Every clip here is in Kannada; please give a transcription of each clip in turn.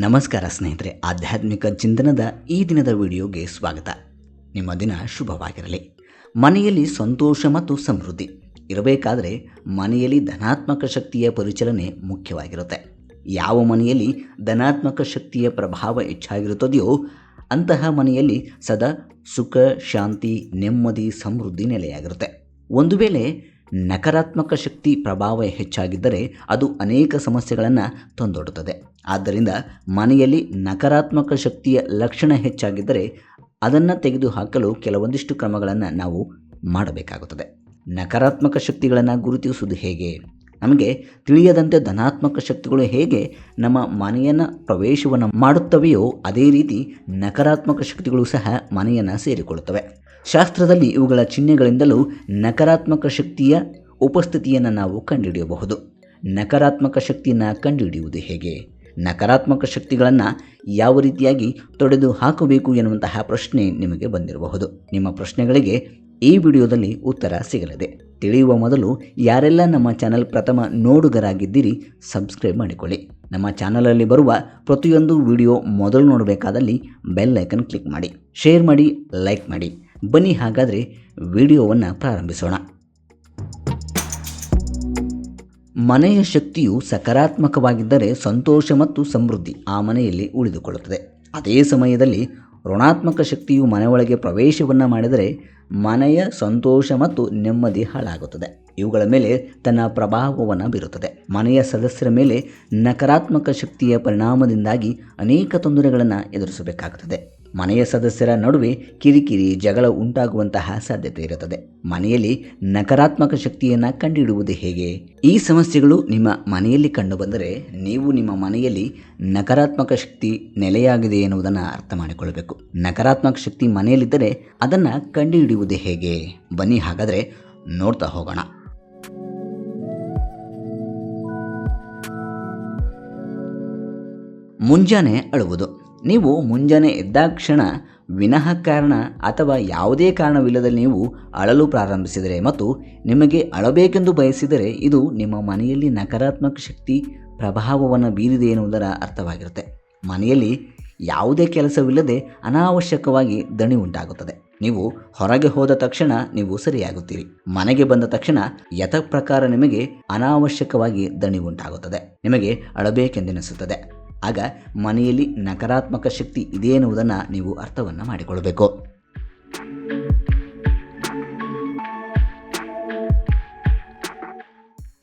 ನಮಸ್ಕಾರ ಸ್ನೇಹಿತರೆ, ಆಧ್ಯಾತ್ಮಿಕ ಚಿಂತನದ ಈ ದಿನದ ವಿಡಿಯೋಗೆ ಸ್ವಾಗತ. ನಿಮ್ಮ ದಿನ ಶುಭವಾಗಿರಲಿ. ಮನೆಯಲ್ಲಿ ಸಂತೋಷ ಮತ್ತು ಸಮೃದ್ಧಿ ಇರಬೇಕಾದರೆ ಮನೆಯಲ್ಲಿ ಧನಾತ್ಮಕ ಶಕ್ತಿಯ ಪರಿಚಲನೆ ಮುಖ್ಯವಾಗಿರುತ್ತೆ. ಯಾವ ಮನೆಯಲ್ಲಿ ಧನಾತ್ಮಕ ಶಕ್ತಿಯ ಪ್ರಭಾವ ಹೆಚ್ಚಾಗಿರುತ್ತದೆಯೋ, ಅಂತಹ ಮನೆಯಲ್ಲಿ ಸದಾ ಸುಖ, ಶಾಂತಿ, ನೆಮ್ಮದಿ, ಸಮೃದ್ಧಿ ನೆಲೆಯಾಗಿರುತ್ತೆ. ಒಂದು ವೇಳೆ ನಕಾರಾತ್ಮಕ ಶಕ್ತಿ ಪ್ರಭಾವ ಹೆಚ್ಚಾಗಿದ್ದರೆ ಅದು ಅನೇಕ ಸಮಸ್ಯೆಗಳನ್ನು ತಂದೊಡ್ಡುತ್ತದೆ ಆದ್ದರಿಂದ ಮನೆಯಲ್ಲಿ ನಕಾರಾತ್ಮಕ ಶಕ್ತಿಯ ಲಕ್ಷಣ ಹೆಚ್ಚಾಗಿದ್ದರೆ ಅದನ್ನು ತೆಗೆದುಹಾಕಲು ಕೆಲವೊಂದಿಷ್ಟು ಕ್ರಮಗಳನ್ನು ನಾವು ಮಾಡಬೇಕಾಗುತ್ತದೆ. ನಕಾರಾತ್ಮಕ ಶಕ್ತಿಗಳನ್ನು ಗುರುತಿಸುವುದು ಹೇಗೆ? ನಮಗೆ ತಿಳಿಯದಂತೆ ಧನಾತ್ಮಕ ಶಕ್ತಿಗಳು ಹೇಗೆ ನಮ್ಮ ಮನೆಯನ್ನು ಪ್ರವೇಶವನ್ನು ಮಾಡುತ್ತವೆಯೋ ಅದೇ ರೀತಿ ನಕಾರಾತ್ಮಕ ಶಕ್ತಿಗಳು ಸಹ ಮನೆಯನ್ನು ಸೇರಿಕೊಳ್ಳುತ್ತವೆ. ಶಾಸ್ತ್ರದಲ್ಲಿ ಇವುಗಳ ಚಿಹ್ನೆಗಳಿಂದಲೂ ನಕಾರಾತ್ಮಕ ಶಕ್ತಿಯ ಉಪಸ್ಥಿತಿಯನ್ನು ನಾವು ಕಂಡುಹಿಡಿಯಬಹುದು. ನಕಾರಾತ್ಮಕ ಶಕ್ತಿಯನ್ನು ಕಂಡುಹಿಡಿಯುವುದು ಹೇಗೆ? ನಕಾರಾತ್ಮಕ ಶಕ್ತಿಗಳನ್ನು ಯಾವ ರೀತಿಯಾಗಿ ತೊಡೆದು ಹಾಕಬೇಕು ಎನ್ನುವಂತಹ ಪ್ರಶ್ನೆ ನಿಮಗೆ ಬಂದಿರಬಹುದು. ನಿಮ್ಮ ಪ್ರಶ್ನೆಗಳಿಗೆ ಈ ವಿಡಿಯೋದಲ್ಲಿ ಉತ್ತರ ಸಿಗಲಿದೆ. ತಿಳಿಯುವ ಮೊದಲು ಯಾರೆಲ್ಲ ನಮ್ಮ ಚಾನಲ್ ಪ್ರಥಮ ನೋಡುಗರಾಗಿದ್ದೀರಿ, ಸಬ್ಸ್ಕ್ರೈಬ್ ಮಾಡಿಕೊಳ್ಳಿ. ನಮ್ಮ ಚಾನಲಲ್ಲಿ ಬರುವ ಪ್ರತಿಯೊಂದು ವಿಡಿಯೋ ಮೊದಲು ನೋಡಬೇಕಾದಲ್ಲಿ ಬೆಲ್ ಐಕನ್ ಕ್ಲಿಕ್ ಮಾಡಿ. ಶೇರ್ ಮಾಡಿ, ಲೈಕ್ ಮಾಡಿ. ಬನ್ನಿ ಹಾಗಾದರೆ ವಿಡಿಯೋವನ್ನು ಪ್ರಾರಂಭಿಸೋಣ. ಮನೆಯ ಶಕ್ತಿಯು ಸಕಾರಾತ್ಮಕವಾಗಿದ್ದರೆ ಸಂತೋಷ ಮತ್ತು ಸಮೃದ್ಧಿ ಆ ಮನೆಯಲ್ಲಿ ಉಳಿದುಕೊಳ್ಳುತ್ತದೆ. ಅದೇ ಸಮಯದಲ್ಲಿ ಋಣಾತ್ಮಕ ಶಕ್ತಿಯು ಮನೆಯೊಳಗೆ ಪ್ರವೇಶವನ್ನು ಮಾಡಿದರೆ ಮನೆಯ ಸಂತೋಷ ಮತ್ತು ನೆಮ್ಮದಿ ಹಾಳಾಗುತ್ತದೆ. ಇವುಗಳ ಮೇಲೆ ತನ್ನ ಪ್ರಭಾವವನ್ನು ಬೀರುತ್ತದೆ. ಮನೆಯ ಸದಸ್ಯರ ಮೇಲೆ ನಕಾರಾತ್ಮಕ ಶಕ್ತಿಯ ಪರಿಣಾಮದಿಂದಾಗಿ ಅನೇಕ ತೊಂದರೆಗಳನ್ನು ಎದುರಿಸಬೇಕಾಗುತ್ತದೆ. ಮನೆಯ ಸದಸ್ಯರ ನಡುವೆ ಕಿರಿಕಿರಿ ಜಗಳ ಉಂಟಾಗುವಂತಹ ಸಾಧ್ಯತೆ ಇರುತ್ತದೆ. ಮನೆಯಲ್ಲಿ ನಕಾರಾತ್ಮಕ ಶಕ್ತಿಯನ್ನು ಕಂಡುಹಿಡುವುದು ಹೇಗೆ? ಈ ಸಮಸ್ಯೆಗಳು ನಿಮ್ಮ ಮನೆಯಲ್ಲಿ ಕಂಡುಬಂದರೆ ನೀವು ನಿಮ್ಮ ಮನೆಯಲ್ಲಿ ನಕಾರಾತ್ಮಕ ಶಕ್ತಿ ನೆಲೆಯಾಗಿದೆ ಎನ್ನುವುದನ್ನು ಅರ್ಥ ಮಾಡಿಕೊಳ್ಳಬೇಕು ನಕಾರಾತ್ಮಕ ಶಕ್ತಿ ಮನೆಯಲ್ಲಿದ್ದರೆ ಅದನ್ನು ಕಂಡುಹಿಡಿಯುವುದು ಹೇಗೆ? ಬನ್ನಿ ಹಾಗಾದರೆ ನೋಡ್ತಾ ಹೋಗೋಣ. ಮುಂಜಾನೆ ಅಳುವುದು. ನೀವು ಮುಂಜಾನೆ ಎದ್ದಾಕ್ಷಣ ವಿನಃ ಕಾರಣ ಅಥವಾ ಯಾವುದೇ ಕಾರಣವಿಲ್ಲದೆ ನೀವು ಅಳಲು ಪ್ರಾರಂಭಿಸಿದರೆ ಮತ್ತು ನಿಮಗೆ ಅಳಬೇಕೆಂದು ಬಯಸಿದರೆ ಇದು ನಿಮ್ಮ ಮನೆಯಲ್ಲಿ ನಕಾರಾತ್ಮಕ ಶಕ್ತಿ ಪ್ರಭಾವವನ್ನು ಬೀರಿದೆ ಎನ್ನುವುದರ ಅರ್ಥವಾಗಿರುತ್ತೆ. ಮನೆಯಲ್ಲಿ ಯಾವುದೇ ಕೆಲಸವಿಲ್ಲದೆ ಅನಾವಶ್ಯಕವಾಗಿ ದಣಿ ಉಂಟಾಗುತ್ತದೆ. ನೀವು ಹೊರಗೆ ಹೋದ ತಕ್ಷಣ ನೀವು ಸರಿಯಾಗುತ್ತೀರಿ. ಮನೆಗೆ ಬಂದ ತಕ್ಷಣ ಯಥ ಪ್ರಕಾರ ನಿಮಗೆ ಅನಾವಶ್ಯಕವಾಗಿ ದಣಿ ಉಂಟಾಗುತ್ತದೆ. ನಿಮಗೆ ಅಳಬೇಕೆಂದೆನಿಸುತ್ತದೆ. ಆಗ ಮನೆಯಲ್ಲಿ ನಕಾರಾತ್ಮಕ ಶಕ್ತಿ ಇದೆ ಎನ್ನುವುದನ್ನು ನೀವು ಅರ್ಥವನ್ನು ಮಾಡಿಕೊಳ್ಳಬೇಕು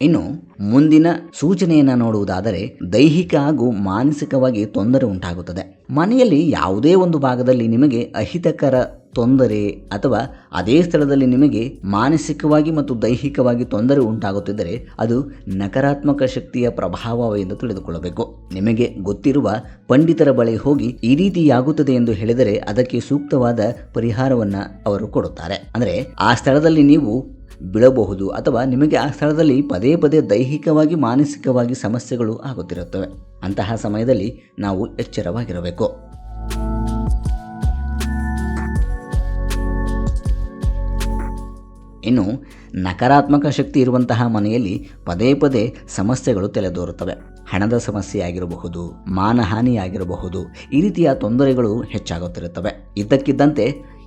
ಇನ್ನು ಮುಂದಿನ ಸೂಚನೆಯನ್ನು ನೋಡುವುದಾದರೆ ದೈಹಿಕ ಹಾಗೂ ಮಾನಸಿಕವಾಗಿ ತೊಂದರೆ ಉಂಟಾಗುತ್ತದೆ. ಮನೆಯಲ್ಲಿ ಯಾವುದೇ ಒಂದು ಭಾಗದಲ್ಲಿ ನಿಮಗೆ ಅಹಿತಕರ ತೊಂದರೆ ಅಥವಾ ಅದೇ ಸ್ಥಳದಲ್ಲಿ ನಿಮಗೆ ಮಾನಸಿಕವಾಗಿ ಮತ್ತು ದೈಹಿಕವಾಗಿ ತೊಂದರೆ ಉಂಟಾಗುತ್ತಿದ್ದರೆ ಅದು ನಕಾರಾತ್ಮಕ ಶಕ್ತಿಯ ಪ್ರಭಾವ ಎಂದು ತಿಳಿದುಕೊಳ್ಳಬೇಕು. ನಿಮಗೆ ಗೊತ್ತಿರುವ ಪಂಡಿತರ ಬಳಿ ಹೋಗಿ ಈ ರೀತಿಯಾಗುತ್ತದೆ ಎಂದು ಹೇಳಿದರೆ ಅದಕ್ಕೆ ಸೂಕ್ತವಾದ ಪರಿಹಾರವನ್ನು ಅವರು ಕೊಡುತ್ತಾರೆ. ಅಂದರೆ ಆ ಸ್ಥಳದಲ್ಲಿ ನೀವು ಬೀಳಬಹುದು ಅಥವಾ ನಿಮಗೆ ಆ ಸ್ಥಳದಲ್ಲಿ ಪದೇ ಪದೇ ದೈಹಿಕವಾಗಿ, ಮಾನಸಿಕವಾಗಿ ಸಮಸ್ಯೆಗಳು ಆಗುತ್ತಿರುತ್ತವೆ. ಅಂತಹ ಸಮಯದಲ್ಲಿ ನಾವು ಎಚ್ಚರವಾಗಿರಬೇಕು. ಇನ್ನು ನಕಾರಾತ್ಮಕ ಶಕ್ತಿ ಇರುವಂತಹ ಮನೆಯಲ್ಲಿ ಪದೇ ಪದೇ ಸಮಸ್ಯೆಗಳು ತಲೆದೋರುತ್ತವೆ. ಹಣದ ಸಮಸ್ಯೆ ಆಗಿರಬಹುದು ಮಾನಹಾನಿಯಾಗಿರಬಹುದು, ಈ ರೀತಿಯ ತೊಂದರೆಗಳು ಹೆಚ್ಚಾಗುತ್ತಿರುತ್ತವೆ. ಇದ್ದಕ್ಕಿದ್ದಂತೆ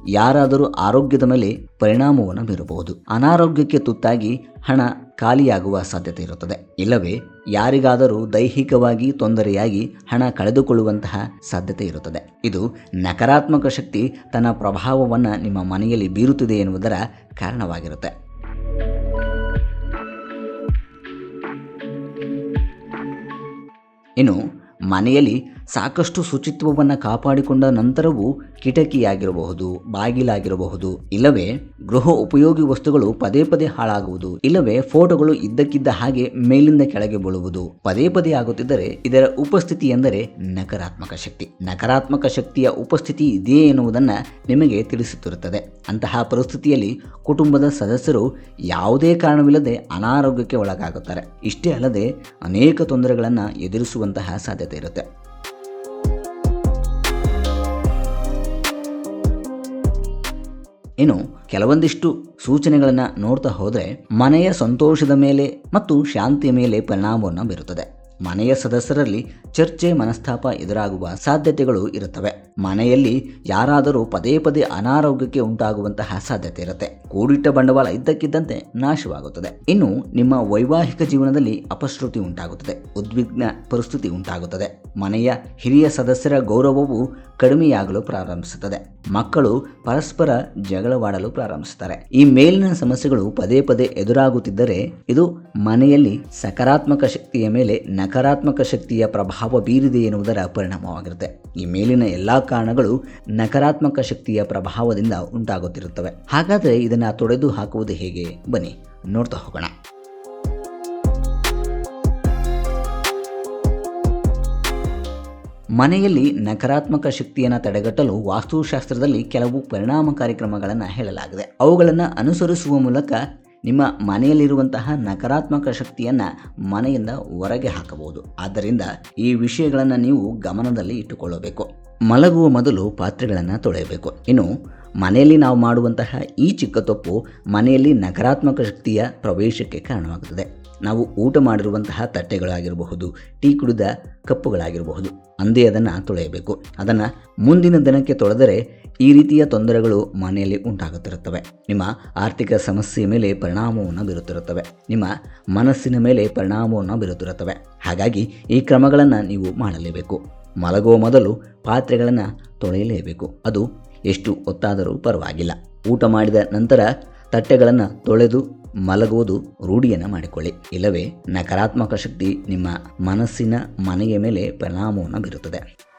ಯಾರಾದರೂ ಆರೋಗ್ಯದ ಮೇಲೆ ಪರಿಣಾಮವನ್ನು ಬೀರಬಹುದು. ಅನಾರೋಗ್ಯಕ್ಕೆ ತುತ್ತಾಗಿ ಹಣ ಖಾಲಿಯಾಗುವ ಸಾಧ್ಯತೆ ಇರುತ್ತದೆ. ಇಲ್ಲವೇ, ಯಾರಿಗಾದರೂ ದೈಹಿಕವಾಗಿ ತೊಂದರೆಯಾಗಿ ಹಣ ಕಳೆದುಕೊಳ್ಳುವಂತಹ ಸಾಧ್ಯತೆ ಇರುತ್ತದೆ. ಇದು ನಕಾರಾತ್ಮಕ ಶಕ್ತಿ ತನ್ನ ಪ್ರಭಾವವನ್ನು ನಿಮ್ಮ ಮನೆಯಲ್ಲಿ ಬೀರುತ್ತಿದೆ ಎನ್ನುವುದರ ಕಾರಣವಾಗಿರುತ್ತೆ. ಇನ್ನು, ಮನೆಯಲ್ಲಿ ಸಾಕಷ್ಟು ಶುಚಿತ್ವವನ್ನು ಕಾಪಾಡಿಕೊಂಡ ನಂತರವೂ ಕಿಟಕಿಯಾಗಿರಬಹುದು, ಬಾಗಿಲಾಗಿರಬಹುದು. ಇಲ್ಲವೇ, ಗೃಹ ಉಪಯೋಗಿ ವಸ್ತುಗಳು ಪದೇ ಪದೇ ಹಾಳಾಗುವುದು. ಇಲ್ಲವೇ, ಫೋಟೋಗಳು ಇದ್ದಕ್ಕಿದ್ದ ಹಾಗೆ ಮೇಲಿಂದ ಕೆಳಗೆ ಬೀಳುವುದು. ಪದೇ ಪದೇ ಆಗುತ್ತಿದ್ದರೆ ಇದರ ಉಪಸ್ಥಿತಿ ಎಂದರೆ ನಕಾರಾತ್ಮಕ ಶಕ್ತಿ. ನಕಾರಾತ್ಮಕ ಶಕ್ತಿಯ ಉಪಸ್ಥಿತಿ ಇದೆಯೇ ಎನ್ನುವುದನ್ನು ನಿಮಗೆ ತಿಳಿಸುತ್ತಿರುತ್ತದೆ. ಅಂತಹ ಪರಿಸ್ಥಿತಿಯಲ್ಲಿ ಕುಟುಂಬದ ಸದಸ್ಯರು ಯಾವುದೇ ಕಾರಣವಿಲ್ಲದೆ ಅನಾರೋಗ್ಯಕ್ಕೆ ಒಳಗಾಗುತ್ತಾರೆ. ಇಷ್ಟೇ ಅಲ್ಲದೆ ಅನೇಕ ತೊಂದರೆಗಳನ್ನು ಎದುರಿಸುವಂತಹ ಸಾಧ್ಯತೆ ಇರುತ್ತೆ. ಇನ್ನು ಕೆಲವೊಂದಿಷ್ಟು ಸೂಚನೆಗಳನ್ನು ನೋಡ್ತಾ ಹೋದರೆ ಮನೆಯ ಸಂತೋಷದ ಮೇಲೆ ಮತ್ತು ಶಾಂತಿಯ ಮೇಲೆ ಪರಿಣಾಮವನ್ನು ಬೀರುತ್ತದೆ. ಮನೆಯ ಸದಸ್ಯರಲ್ಲಿ ಚರ್ಚೆ, ಮನಸ್ತಾಪ ಎದುರಾಗುವ ಸಾಧ್ಯತೆಗಳು ಇರುತ್ತವೆ. ಮನೆಯಲ್ಲಿ ಯಾರಾದರೂ ಪದೇ ಪದೇ ಅನಾರೋಗ್ಯಕ್ಕೆ ಉಂಟಾಗುವಂತಹ ಸಾಧ್ಯತೆ ಇರುತ್ತೆ. ಕೂಡಿಟ್ಟ ಬಂಡವಾಳ ಇದ್ದಕ್ಕಿದ್ದಂತೆ ನಾಶವಾಗುತ್ತದೆ. ಇನ್ನು ನಿಮ್ಮ ವೈವಾಹಿಕ ಜೀವನದಲ್ಲಿ ಅಪಶ್ರುತಿ ಉಂಟಾಗುತ್ತದೆ. ಉದ್ವಿಗ್ನ ಪರಿಸ್ಥಿತಿ ಉಂಟಾಗುತ್ತದೆ. ಮನೆಯ ಹಿರಿಯ ಸದಸ್ಯರ ಗೌರವವು ಕಡಿಮೆಯಾಗಲು ಪ್ರಾರಂಭಿಸುತ್ತದೆ. ಮಕ್ಕಳು ಪರಸ್ಪರ ಜಗಳವಾಡಲು ಪ್ರಾರಂಭಿಸುತ್ತಾರೆ. ಈ ಮೇಲಿನ ಸಮಸ್ಯೆಗಳು ಪದೇ ಪದೇ ಎದುರಾಗುತ್ತಿದ್ದರೆ ಇದು ಮನೆಯಲ್ಲಿ ಸಕಾರಾತ್ಮಕ ಶಕ್ತಿಯ ಮೇಲೆ ನಕಾರಾತ್ಮಕ ಶಕ್ತಿಯ ಪ್ರಭಾವ ಬೀರಿದೆ ಎನ್ನುವುದರ ಪರಿಣಾಮವಾಗಿರುತ್ತೆ. ಈ ಮೇಲಿನ ಎಲ್ಲಾ ಕಾರಣಗಳು ನಕಾರಾತ್ಮಕ ಶಕ್ತಿಯ ಪ್ರಭಾವದಿಂದ ಉಂಟಾಗುತ್ತಿರುತ್ತವೆ. ಹಾಗಾದರೆ ಇದನ್ನು ತೊಡೆದು ಹಾಕುವುದು ಹೇಗೆ? ಬನ್ನಿ, ನೋಡ್ತಾ ಹೋಗೋಣ. ಮನೆಯಲ್ಲಿ ನಕಾರಾತ್ಮಕ ಶಕ್ತಿಯನ್ನು ತಡೆಗಟ್ಟಲು ವಾಸ್ತುಶಾಸ್ತ್ರದಲ್ಲಿ ಕೆಲವು ಪರಿಣಾಮಕಾರಿ ಕ್ರಮಗಳನ್ನು ಹೇಳಲಾಗಿದೆ. ಅವುಗಳನ್ನು ಅನುಸರಿಸುವ ಮೂಲಕ ನಿಮ್ಮ ಮನೆಯಲ್ಲಿರುವಂತಹ ನಕಾರಾತ್ಮಕ ಶಕ್ತಿಯನ್ನು ಮನೆಯಿಂದ ಹೊರಗೆ ಹಾಕಬಹುದು. ಆದ್ದರಿಂದ ಈ ವಿಷಯಗಳನ್ನು ನೀವು ಗಮನದಲ್ಲಿ ಇಟ್ಟುಕೊಳ್ಳಬೇಕು. ಮಲಗುವ ಮೊದಲು ಪಾತ್ರೆಗಳನ್ನು ತೊಳೆಯಬೇಕು. ಇನ್ನು, ಮನೆಯಲ್ಲಿ ನಾವು ಮಾಡುವಂತಹ ಈ ಚಿಕ್ಕ ತಪ್ಪು ಮನೆಯಲ್ಲಿ ನಕಾರಾತ್ಮಕ ಶಕ್ತಿಯ ಪ್ರವೇಶಕ್ಕೆ ಕಾರಣವಾಗುತ್ತದೆ. ನಾವು ಊಟ ಮಾಡಿರುವಂತಹ ತಟ್ಟೆಗಳಾಗಿರಬಹುದು, ಟೀ ಕುಡಿದ ಕಪ್ಪುಗಳಾಗಿರಬಹುದು. ಅಂದೇ ಅದನ್ನು ತೊಳೆಯಬೇಕು. ಅದನ್ನು ಮುಂದಿನ ದಿನಕ್ಕೆ ತೊಳೆದರೆ ಈ ರೀತಿಯ ತೊಂದರೆಗಳು ಮನೆಯಲ್ಲಿ ಉಂಟಾಗುತ್ತಿರುತ್ತವೆ. ನಿಮ್ಮ ಆರ್ಥಿಕ ಸಮಸ್ಯೆಯ ಮೇಲೆ ಪರಿಣಾಮವನ್ನು ಬೀರುತ್ತಿರುತ್ತವೆ. ನಿಮ್ಮ ಮನಸ್ಸಿನ ಮೇಲೆ ಪರಿಣಾಮವನ್ನು ಬೀರುತ್ತಿರುತ್ತವೆ. ಹಾಗಾಗಿ ಈ ಕ್ರಮಗಳನ್ನು ನೀವು ಮಾಡಲೇಬೇಕು. ಮಲಗುವ ಮೊದಲು ಪಾತ್ರೆಗಳನ್ನು ತೊಳೆಯಲೇಬೇಕು. ಅದು ಎಷ್ಟು ಹೊತ್ತಾದರೂ ಪರವಾಗಿಲ್ಲ. ಊಟ ಮಾಡಿದ ನಂತರ ತಟ್ಟೆಗಳನ್ನು ತೊಳೆದು ಮಲಗುವುದು ರೂಢಿಯನ್ನು ಮಾಡಿಕೊಳ್ಳಿ. ಇಲ್ಲವೇ, ನಕಾರಾತ್ಮಕ ಶಕ್ತಿ ನಿಮ್ಮ ಮನಸ್ಸಿನ ಮನೆಯ ಮೇಲೆ ಪರಿಣಾಮವನ್ನು ಬೀರುತ್ತದೆ.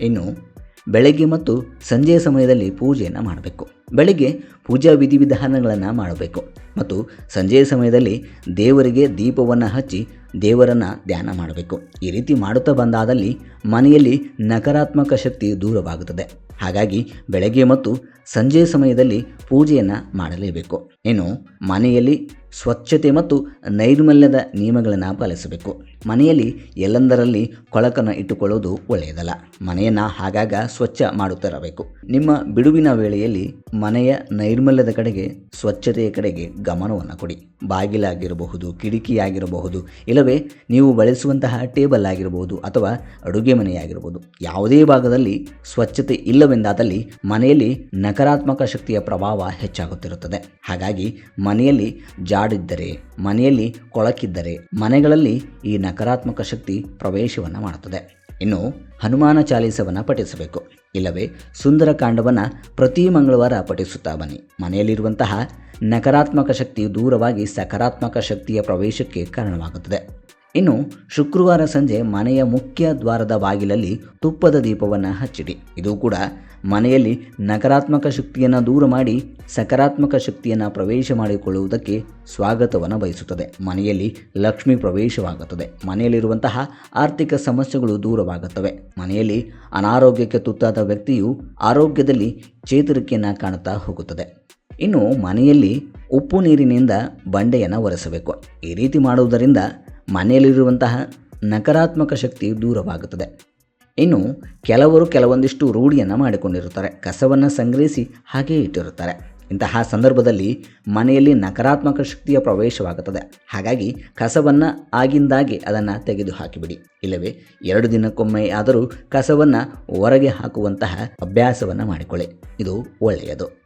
ಇನ್ನು, ಬೆಳಗ್ಗೆ ಮತ್ತು ಸಂಜೆಯ ಸಮಯದಲ್ಲಿ ಪೂಜೆಯನ್ನು ಮಾಡಬೇಕು. ಬೆಳಗ್ಗೆ ಪೂಜಾ ವಿಧಿವಿಧಾನಗಳನ್ನು ಮಾಡಬೇಕು. ಮತ್ತು ಸಂಜೆಯ ಸಮಯದಲ್ಲಿ ದೇವರಿಗೆ ದೀಪವನ್ನು ಹಚ್ಚಿ ದೇವರನ್ನು ಧ್ಯಾನ ಮಾಡಬೇಕು. ಈ ರೀತಿ ಮಾಡುತ್ತಾ ಬಂದಾದಲ್ಲಿ ಮನೆಯಲ್ಲಿ ನಕಾರಾತ್ಮಕ ಶಕ್ತಿ ದೂರವಾಗುತ್ತದೆ. ಹಾಗಾಗಿ ಬೆಳಗ್ಗೆ ಮತ್ತು ಸಂಜೆ ಸಮಯದಲ್ಲಿ ಪೂಜೆಯನ್ನು ಮಾಡಲೇಬೇಕು. ಇನ್ನು ಮನೆಯಲ್ಲಿ ಸ್ವಚ್ಛತೆ ಮತ್ತು ನೈರ್ಮಲ್ಯದ ನಿಯಮಗಳನ್ನು ಪಾಲಿಸಬೇಕು. ಮನೆಯಲ್ಲಿ ಎಲ್ಲೆಂದರಲ್ಲಿ ಕೊಳಕನ್ನು ಇಟ್ಟುಕೊಳ್ಳುವುದು ಒಳ್ಳೆಯದಲ್ಲ. ಮನೆಯನ್ನು ಹಾಗಾಗ ಸ್ವಚ್ಛ ಮಾಡುತ್ತಿರಬೇಕು ನಿಮ್ಮ ಬಿಡುವಿನ ವೇಳೆಯಲ್ಲಿ ಮನೆಯ ನೈರ್ಮಲ್ಯದ ಕಡೆಗೆ, ಸ್ವಚ್ಛತೆಯ ಕಡೆಗೆ ಗಮನವನ್ನು ಕೊಡಿ. ಬಾಗಿಲಾಗಿರಬಹುದು, ಕಿಟಕಿಯಾಗಿರಬಹುದು, ಇಲ್ಲವೇ ನೀವು ಬಳಸುವಂತಹ ಟೇಬಲ್ ಆಗಿರಬಹುದು ಅಥವಾ ಅಡುಗೆ ಮನೆಯಾಗಿರಬಹುದು. ಯಾವುದೇ ಭಾಗದಲ್ಲಿ ಸ್ವಚ್ಛತೆ ಇಲ್ಲವೆಂದಾದಲ್ಲಿ ಮನೆಯಲ್ಲಿ ನಕಾರಾತ್ಮಕ ಶಕ್ತಿಯ ಪ್ರಭಾವ ಹೆಚ್ಚಾಗುತ್ತಿರುತ್ತದೆ. ಹಾಗಾಗಿ ಮನೆಯಲ್ಲಿ ಜಾಡಿದ್ದರೆ, ಮನೆಯಲ್ಲಿ ಕೊಳಕಿದ್ದರೆ ಮನೆಗಳಲ್ಲಿ ಈ ನಕಾರಾತ್ಮಕ ಶಕ್ತಿ ಪ್ರವೇಶವನ್ನು ಮಾಡುತ್ತದೆ. ಇನ್ನು ಹನುಮಾನ ಚಾಲೀಸವನ್ನು ಪಠಿಸಬೇಕು. ಇಲ್ಲವೇ ಸುಂದರ ಕಾಂಡವನ್ನು ಪ್ರತಿ ಮಂಗಳವಾರ ಪಠಿಸುತ್ತಾ ಬನ್ನಿ. ಮನೆಯಲ್ಲಿರುವಂತಹ ನಕಾರಾತ್ಮಕ ಶಕ್ತಿ ದೂರವಾಗಿ ಸಕಾರಾತ್ಮಕ ಶಕ್ತಿಯ ಪ್ರವೇಶಕ್ಕೆ ಕಾರಣವಾಗುತ್ತದೆ. ಇನ್ನು ಶುಕ್ರವಾರ ಸಂಜೆ ಮನೆಯ ಮುಖ್ಯ ದ್ವಾರದ ಬಾಗಿಲಲ್ಲಿ ತುಪ್ಪದ ದೀಪವನ್ನು ಹಚ್ಚಿಡಿ. ಇದು ಕೂಡ ಮನೆಯಲ್ಲಿ ನಕಾರಾತ್ಮಕ ಶಕ್ತಿಯನ್ನು ದೂರ ಮಾಡಿ ಸಕಾರಾತ್ಮಕ ಶಕ್ತಿಯನ್ನು ಪ್ರವೇಶ ಮಾಡಿಕೊಳ್ಳುವುದಕ್ಕೆ ಸ್ವಾಗತವನ್ನು ಬಯಸುತ್ತದೆ. ಮನೆಯಲ್ಲಿ ಲಕ್ಷ್ಮಿ ಪ್ರವೇಶವಾಗುತ್ತದೆ. ಮನೆಯಲ್ಲಿರುವಂತಹ ಆರ್ಥಿಕ ಸಮಸ್ಯೆಗಳು ದೂರವಾಗುತ್ತವೆ. ಮನೆಯಲ್ಲಿ ಅನಾರೋಗ್ಯಕ್ಕೆ ತುತ್ತಾದ ವ್ಯಕ್ತಿಯು ಆರೋಗ್ಯದಲ್ಲಿ ಚೇತರಿಕೆಯನ್ನು ಕಾಣುತ್ತಾ ಹೋಗುತ್ತದೆ. ಇನ್ನು ಮನೆಯಲ್ಲಿ ಉಪ್ಪು ನೀರಿನಿಂದ ಬಂಡೆಯನ್ನು ಒರೆಸಬೇಕು. ಈ ರೀತಿ ಮಾಡುವುದರಿಂದ ಮನೆಯಲ್ಲಿರುವಂತಹ ನಕಾರಾತ್ಮಕ ಶಕ್ತಿ ದೂರವಾಗುತ್ತದೆ. ಇನ್ನು ಕೆಲವರು ಕೆಲವೊಂದಿಷ್ಟು ರೂಢಿಯನ್ನು ಮಾಡಿಕೊಂಡಿರುತ್ತಾರೆ. ಕಸವನ್ನು ಸಂಗ್ರಹಿಸಿ ಹಾಗೇ ಇಟ್ಟಿರುತ್ತಾರೆ. ಇಂತಹ ಸಂದರ್ಭದಲ್ಲಿ ಮನೆಯಲ್ಲಿ ನಕಾರಾತ್ಮಕ ಶಕ್ತಿಯ ಪ್ರವೇಶವಾಗುತ್ತದೆ. ಹಾಗಾಗಿ ಕಸವನ್ನು ಆಗಿಂದಾಗೆ ಅದನ್ನು ತೆಗೆದು ಹಾಕಿಬಿಡಿ. ಇಲ್ಲವೇ, ಎರಡು ದಿನಕ್ಕೊಮ್ಮೆ ಆದರೂ ಕಸವನ್ನು ಹೊರಗೆ ಹಾಕುವಂತಹ ಅಭ್ಯಾಸವನ್ನು ಮಾಡಿಕೊಳ್ಳಿ. ಇದು ಒಳ್ಳೆಯದು.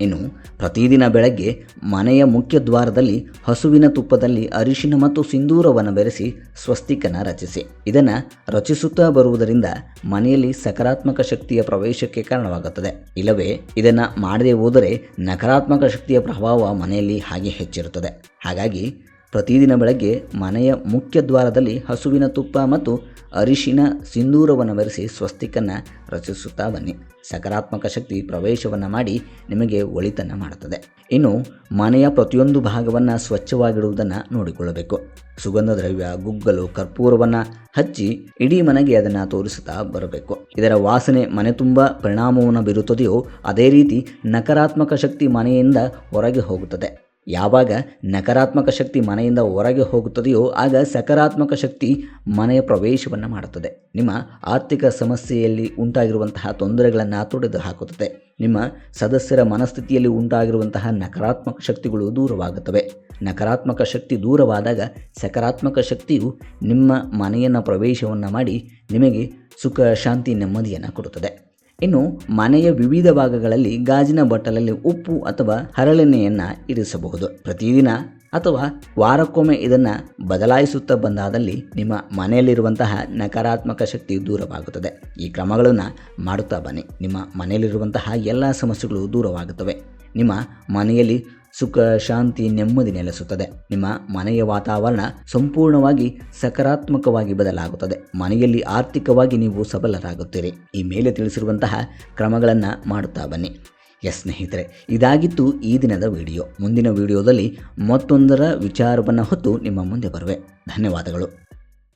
ಇನ್ನು ಪ್ರತಿದಿನ ಬೆಳಗ್ಗೆ ಮನೆಯ ಮುಖ್ಯ ದ್ವಾರದಲ್ಲಿ ಹಸುವಿನ ತುಪ್ಪದಲ್ಲಿ ಅರಿಶಿನ ಮತ್ತು ಸಿಂಧೂರವನ್ನು ಬೆರೆಸಿ ಸ್ವಸ್ತಿಕನ ರಚಿಸಿ. ಇದನ್ನು ರಚಿಸುತ್ತಾ ಬರುವುದರಿಂದ ಮನೆಯಲ್ಲಿ ಸಕಾರಾತ್ಮಕ ಶಕ್ತಿಯ ಪ್ರವೇಶಕ್ಕೆ ಕಾರಣವಾಗುತ್ತದೆ. ಇಲ್ಲವೇ ಇದನ್ನು ಮಾಡದೇ ಹೋದರೆ ನಕಾರಾತ್ಮಕ ಶಕ್ತಿಯ ಪ್ರಭಾವ ಮನೆಯಲ್ಲಿ ಹಾಗೆ ಹೆಚ್ಚಿರುತ್ತದೆ. ಹಾಗಾಗಿ ಪ್ರತಿದಿನ ಬೆಳಗ್ಗೆ ಮನೆಯ ಮುಖ್ಯ ದ್ವಾರದಲ್ಲಿ ಹಸುವಿನ ತುಪ್ಪ ಮತ್ತು ಅರಿಶಿನ ಸಿಂಧೂರವನ್ನು ಬೆರೆಸಿ ಸ್ವಸ್ತಿಕನ್ನು ರಚಿಸುತ್ತಾ ಬನ್ನಿ. ಸಕಾರಾತ್ಮಕ ಶಕ್ತಿ ಪ್ರವೇಶವನ್ನು ಮಾಡಿ ನಿಮಗೆ ಒಳಿತನ್ನು ಮಾಡುತ್ತದೆ. ಇನ್ನು ಮನೆಯ ಪ್ರತಿಯೊಂದು ಭಾಗವನ್ನು ಸ್ವಚ್ಛವಾಗಿಡುವುದನ್ನು ನೋಡಿಕೊಳ್ಳಬೇಕು. ಸುಗಂಧ ದ್ರವ್ಯ, ಗುಗ್ಗಲು, ಕರ್ಪೂರವನ್ನು ಹಚ್ಚಿ ಇಡೀ ಮನೆಗೆ ಅದನ್ನು ತೋರಿಸುತ್ತಾ ಬರಬೇಕು. ಇದರ ವಾಸನೆ ಮನೆ ತುಂಬ ಪರಿಣಾಮವನ್ನು ಬೀರುತ್ತದೆಯೋ ಅದೇ ರೀತಿ ನಕಾರಾತ್ಮಕ ಶಕ್ತಿ ಮನೆಯಿಂದ ಹೊರಗೆ ಹೋಗುತ್ತದೆ. ಯಾವಾಗ ನಕಾರಾತ್ಮಕ ಶಕ್ತಿ ಮನೆಯಿಂದ ಹೊರಗೆ ಹೋಗುತ್ತದೆಯೋ ಆಗ ಸಕಾರಾತ್ಮಕ ಶಕ್ತಿ ಮನೆಯ ಪ್ರವೇಶವನ್ನು ಮಾಡುತ್ತದೆ. ನಿಮ್ಮ ಆರ್ಥಿಕ ಸಮಸ್ಯೆಯಲ್ಲಿ ಉಂಟಾಗಿರುವಂತಹ ತೊಂದರೆಗಳನ್ನು ತೊಡೆದು ಹಾಕುತ್ತದೆ. ನಿಮ್ಮ ಸದಸ್ಯರ ಮನಸ್ಥಿತಿಯಲ್ಲಿ ಉಂಟಾಗಿರುವಂತಹ ನಕಾರಾತ್ಮಕ ಶಕ್ತಿಗಳು ದೂರವಾಗುತ್ತವೆ. ನಕಾರಾತ್ಮಕ ಶಕ್ತಿ ದೂರವಾದಾಗ ಸಕಾರಾತ್ಮಕ ಶಕ್ತಿಯು ನಿಮ್ಮ ಮನೆಯನ್ನು ಪ್ರವೇಶವನ್ನು ಮಾಡಿ ನಿಮಗೆ ಸುಖ, ಶಾಂತಿ, ನೆಮ್ಮದಿಯನ್ನು ಕೊಡುತ್ತದೆ. ಇನ್ನು ಮನೆಯ ವಿವಿಧ ಭಾಗಗಳಲ್ಲಿ ಗಾಜಿನ ಬಟ್ಟಲಲ್ಲಿ ಉಪ್ಪು ಅಥವಾ ಹರಳೆಣ್ಣೆಯನ್ನು ಇರಿಸಬಹುದು. ಪ್ರತಿದಿನ ಅಥವಾ ವಾರಕ್ಕೊಮ್ಮೆ ಇದನ್ನು ಬದಲಾಯಿಸುತ್ತಾ ಬಂದಾದಲ್ಲಿ ನಿಮ್ಮ ಮನೆಯಲ್ಲಿರುವಂತಹ ನಕಾರಾತ್ಮಕ ಶಕ್ತಿ ದೂರವಾಗುತ್ತದೆ. ಈ ಕ್ರಮಗಳನ್ನು ಮಾಡುತ್ತಾ ಬನ್ನಿ. ನಿಮ್ಮ ಮನೆಯಲ್ಲಿರುವಂತಹ ಎಲ್ಲ ಸಮಸ್ಯೆಗಳು ದೂರವಾಗುತ್ತವೆ. ನಿಮ್ಮ ಮನೆಯಲ್ಲಿ ಸುಖ, ಶಾಂತಿ, ನೆಮ್ಮದಿ ನೆಲೆಸುತ್ತದೆ. ನಿಮ್ಮ ಮನೆಯ ವಾತಾವರಣ ಸಂಪೂರ್ಣವಾಗಿ ಸಕಾರಾತ್ಮಕವಾಗಿ ಬದಲಾಗುತ್ತದೆ. ಮನೆಯಲ್ಲಿ ಆರ್ಥಿಕವಾಗಿ ನೀವು ಸಬಲರಾಗುತ್ತೀರಿ. ಈ ಮೇಲೆ ತಿಳಿಸಿರುವಂತಹ ಕ್ರಮಗಳನ್ನು ಮಾಡುತ್ತಾ ಬನ್ನಿ. ಎಸ್ ಸ್ನೇಹಿತರೆ, ಇದಾಗಿತ್ತು ಈ ದಿನದ ವಿಡಿಯೋ. ಮುಂದಿನ ವಿಡಿಯೋದಲ್ಲಿ ಮತ್ತೊಂದರ ವಿಚಾರವನ್ನು ಹೊತ್ತು ನಿಮ್ಮ ಮುಂದೆ ಬರುವೆ. ಧನ್ಯವಾದಗಳು.